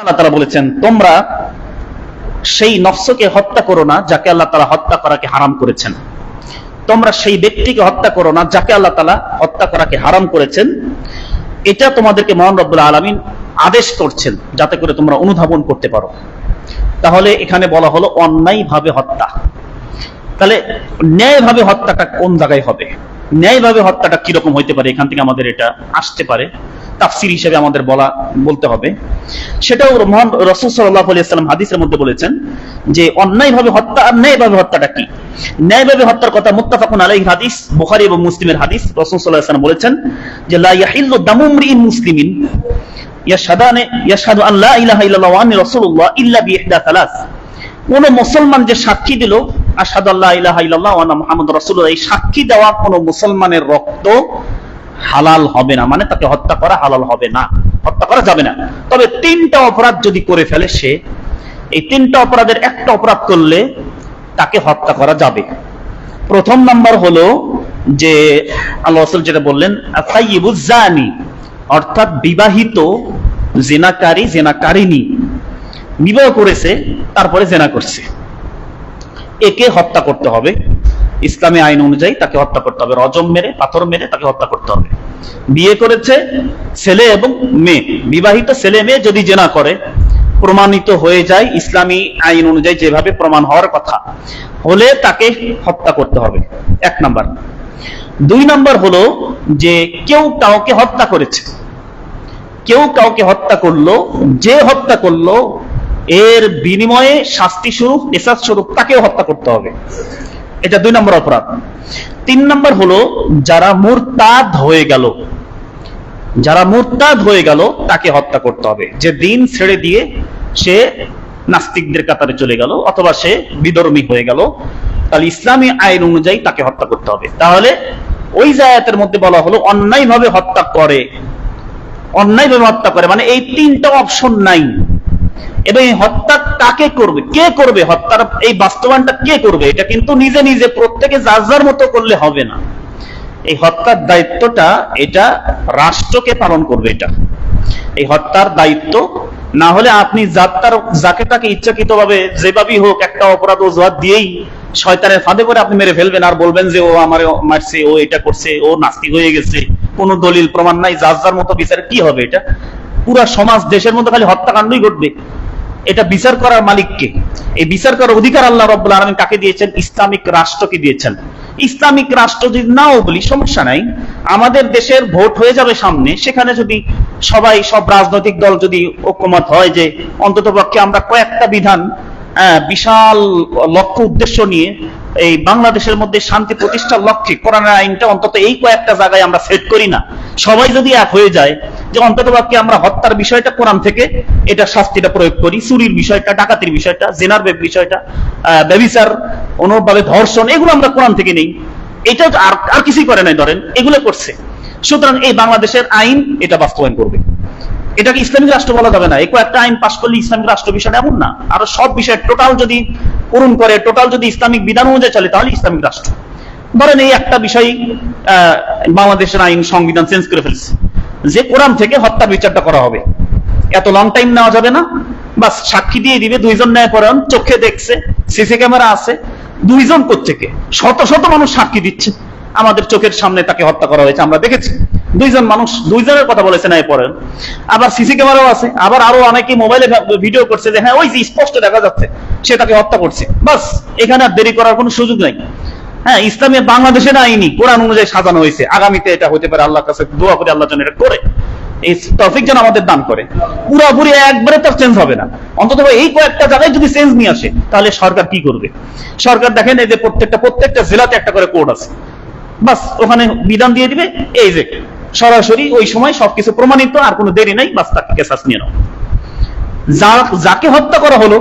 আল্লাহ তারা বলেছেন, তোমরা সেই নফসকে হত্যা করো না, যাকে আল্লাহ তালা হত্যা করাকে হারাম করেছেন। তোমরা সেই ব্যক্তিকে হত্যা করো না, যাকে আল্লাহ তালা হত্যা করাকে হারাম করেছেন। এটা তোমাদেরকে মহান রব্বুল আলমিন আদেশ করছেন, যাতে করে তোমরা অনুধাবন করতে পারো। তাহলে এখানে বলা হলো, অন্যায়ভাবে হত্যা। তাহলে ন্যায়ভাবে হত্যাটা কোন জায়গায় হবে? ন্যায়ভাবে হত্যাটা কীরকম হইতে পারে? এখান থেকে আমাদের এটা আসতে পারে। তাফসির হিসেবে আমাদের বলা, বলতে হবে। সেটাও মহান রসুল সাল্লাহ হাদিসের মধ্যে বলেছেন যে, অন্যায়ভাবে হত্যা আর ন্যায়ভাবে হত্যাটা কি? ন্যায়ভাবে হত্যার কথা মুত্তাফাকুন আলাইহি হাদিস, বুখারী এবং মুসলিমের হাদিস, রাসূল সাল্লাল্লাহু আলাইহি ওয়াসাল্লাম বলেছেন যে মুসলিমিন লা ইলাহা ইল্লাল্লাহ রাসূলুল্লাহ ইল্লা বিইহদা সালাস। কোন মুসলমান যে সাক্ষী দিল, আশহাদু আল্লাহ ইলাহা ওয়া রাসূলুল্লাহ, এই সাক্ষী দেওয়া কোন মুসলমানের রক্ত হালাল হবে না মানে তাকে হত্যা করা হালাল হবে না, হত্যা করা যাবে না। তবে তিনটা অপরাধ যদি করে ফেলে সে, এই তিনটা অপরাধের একটা অপরাধ করলে তাকে হত্যা করা যাবে। প্রথম নাম্বার হলো যে আল্লাহ যেটা বললেন আসাইয়িবুজ জানি, অর্থাৎ বিবাহিত জেনাকারী জেনাকারিনী বিবাহ করেছে, তারপরে জেনা করছে। একে হত্যা করতে হবে। ইসলামী আইন অনুযায়ী তাকে হত্যা করতে হবে। রজম মেরে, পাথর মেরে তাকে হত্যা করতে হবে। বিয়ে করেছে ছেলে এবং মেয়ে। বিবাহিত ছেলে মেয়ে যদি জেনা করে, প্রমাণিত হয়ে যায় ইসলামী আইন অনুযায়ী যেভাবে প্রমাণ হওয়ার কথা, হলে তাকে হত্যা করতে হবে। এক নাম্বার। দুই নাম্বার হলো যে কেউ কাউকে হত্যা করেছে। কেউ কাউকে হত্যা করল, যে হত্যা করল, এর বিনিময়ে শাস্তি স্বরূপ এসাদ স্বরূপ তাকেও হত্যা করতে হবে। এটা দুই নম্বর অপরাধ। তিন নম্বর হলো, যারা মুরতাদ হয়ে গেল, যারা মুরতাদ হয়ে গেল, তাকে হত্যা করতে হবে। যে দিন ছেড়ে দিয়ে সে নাস্তিকদের কাতারে চলে গেল, অথবা সে বিধর্মী হয়ে গেল, তাহলে ইসলামী আইন অনুযায়ী তাকে হত্যা করতে হবে। তাহলে ওই জায়াতের মধ্যে বলা হলো, অন্যায়ভাবে হত্যা করে। অন্যায়ভাবে হত্যা করে মানে এই তিনটা অপশন নাই। এবং এই হত্যা কাকে করবে? কে করবে? হত্যার এই বাস্তবায়নটা কে করবে? এটা কিন্তু নিজে নিজে প্রত্যেকে যার যার মতো করলে হবে না। এই হত্যার দায়িত্বটা এটা রাষ্ট্রকে পালন করবে এটা। এই হত্যার দায়িত্ব না হলে আপনি যাত্রার, যাকে তাকে ইচ্ছাকৃত ভাবে যেভাবেই হোক একটা অপরাধ অজুহাত দিয়েই শয়তানের ফাঁদে করে আপনি মেরে ফেলবেন আর বলবেন যে, ও আমার মারছে, ও এটা করছে, ও নাস্তিক হয়ে গেছে, কোনো দলিল, প্রমাণ নাই, যার যার মতো বিচার, কি হবে এটা? পুরা সমাজ, দেশের মধ্যে খালি হত্যাকাণ্ডই ঘটবে। এটা বিচার করার মালিককে। এই বিচার করার অধিকার আল্লাহ রব্বুল আলমিন কাকে দিয়েছেন? ইসলামিক রাষ্ট্রকে দিয়েছেন। ইসলামিক রাষ্ট্র যদি নাও বলি, সমস্যা নাই। আমাদের দেশের ভোট হয়ে যাবে সামনে। সেখানে যদি সবাই, সব রাজনৈতিক দল যদি ঐক্যমত হয় যে অন্তত পক্ষে আমরা কয়েকটা বিধান বিশাল লক্ষ্য উদ্দেশ্য নিয়ে এই বাংলাদেশের মধ্যে শান্তি প্রতিষ্ঠার লক্ষ্যে কোরআনের আইনটা অন্তত এই কয়েকটা জায়গায় আমরা সেট করি না। সবাই যদি এক হয়ে যায় যে অন্তত পক্ষে আমরা হত্যার বিষয়টা কোরআন থেকে এটা শাস্তিটা প্রয়োগ করি চুরির বিষয়টা ডাকাতির বিষয়টা জেনার বিষয়টা আহ, ব্যভিচার অনুভাবে ধর্ষণ এগুলো আমরা কোরআন থেকে নেই। এটা আর আর কিছুই করে নাই ধরেন এগুলো করছে। সুতরাং এই বাংলাদেশের আইন এটা বাস্তবায়ন করবে। এটাকে ইসলামিক রাষ্ট্র বলা যাবে না। এই কয়েকটা আইন পাশ করলে ইসলামিক রাষ্ট্র বিষয়টা এমন না। আরও সব বিষয় টোটাল যদি পূরণ করে, টোটাল যদি ইসলামিক বিধান অনুযায়ী চলে, তাহলে ইসলামিক রাষ্ট্র। ধরেন এই একটা বিষয় বাংলাদেশের আইন সংবিধান চেঞ্জ করে ফেলছে। যে কোরআন থেকে হত্যার বিচারটা করা হবে। এত লং টাইম নেওয়া যাবে না। বাস সাক্ষী দিয়ে দিবে, দুইজন ন্যায় পরায়ণ চোখে দেখছে, সিসি ক্যামেরা আছে, দুইজন কোথেকে শত শত মানুষ সাক্ষী দিচ্ছে। আমাদের চোখের সামনে তাকে হত্যা করা হয়েছে। আমরা দেখেছি। দুইজন মানুষ, দুইজনের কথা বলেছে ন্যায় পরায়ণ আবার সিসি ক্যামেরাও আছে। আবার আরও অনেকে মোবাইলে ভিডিও করছে যে হ্যাঁ ওই যে স্পষ্ট দেখা যাচ্ছে, সে তাকে হত্যা করছে। বাস, এখানে আর দেরি করার কোনো সুযোগ নাই। হ্যাঁ ইসলামী বাংলাদেশের আইনি, কোরআন অনুযায়ী সাজানো হয়েছে। আগামীতে এটা হতে পারে আল্লাহর কাছে দোয়া করে আল্লাহ যেন এটা করে। এই তফিক যেন আমাদের দান করে। পুরোপুরি একবারে তার চেঞ্জ হবে না। অন্তত এই কয়েকটা জায়গায় যদি চেঞ্জ নিয়ে আসে, তাহলে সরকার কি করবে? সরকার দেখেন এই যে প্রত্যেকটা প্রত্যেকটা জেলাতে একটা করে কোর্ট আছে। বাস, ওখানে বিধান দিয়ে দিবে, এই যে, সরাসরি ওই সময় সবকিছু প্রমাণিত, আর কোনো দেরি নাই, বাস তাকে কেসাস নিয়ে নাও। যাকে হত্যা করা হলো,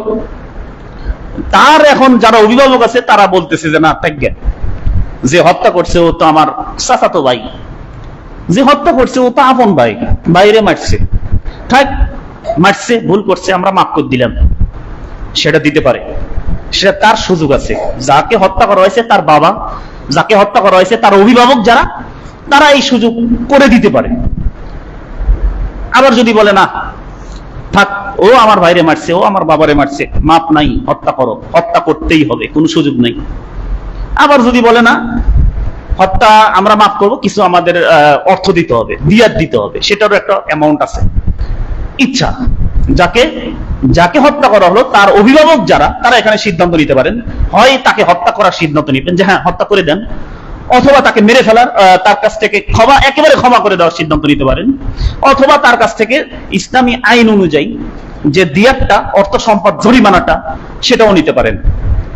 তার এখন যারা অভিভাবক আছে, তারা বলতেছে যে, না, ত্যাগ যে হত্যা করছে, ও তো আমার চাচাতো ভাই। যে হত্যা করছে, ও তো আপন ভাই। বাইরে মারছে। থাক, মারছে, ভুল করছে, আমরা মাফ করে দিলাম। সেটা দিতে পারে। সেটা তার সুযোগ আছে। যাকে হত্যা করা হয়েছে, তার বাবা যাকে হত্যা করা হয়েছে, তার অভিভাবক যারা, তারা এই সুযোগ করে দিতে পারে। আবার যদি বলে, না, থাক, ও আমার ভাইরে মারছে, ও আমার বাবারে মারছে, মাপ নাই, হত্যা করো, হত্যা করতেই হবে, কোনো সুযোগ নেই। আবার যদি বলে, না, হত্যা আমরা মাফ করব, কিছু আমাদের অর্থ দিতে হবে দিয়াত দিতে হবে, সেটারও একটা অ্যামাউন্ট আছে। ইচ্ছা। যাকে যাকে হত্যা করা হলো, তার অভিভাবক যারা, তারা এখানে সিদ্ধান্ত নিতে পারেন। হয় তাকে হত্যা করার সিদ্ধান্ত নিবেন যে হ্যাঁ হত্যা করে দেন, অথবা তাকে মেরে ফেলার তার কাছ থেকে ক্ষমা, একেবারে ক্ষমা করে দেওয়ার সিদ্ধান্ত নিতে পারেন। অথবা তার কাছ থেকে ইসলামী আইন অনুযায়ী যে দিয়াতটা, অর্থ সম্পদ, জরিমানাটা, সেটাও নিতে পারেন।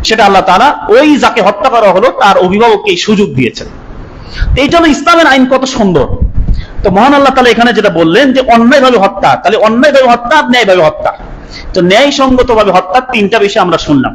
সেটা আল্লাহ তাআলা ওই যাকে হত্যা করা হলো, তার অভিভাবককে সুযোগ দিয়েছেন। এই জন্য ইসলামের আইন কত সুন্দর। তো মহান আল্লাহ তালা এখানে যেটা বললেন যে অন্যায়ভাবে হত্যা, তাহলে অন্যায়ভাবে হত্যা আর ন্যায়ভাবে হত্যা। তো ন্যায় সঙ্গত ভাবে হত্যার তিনটা বিষয় আমরা শুনলাম।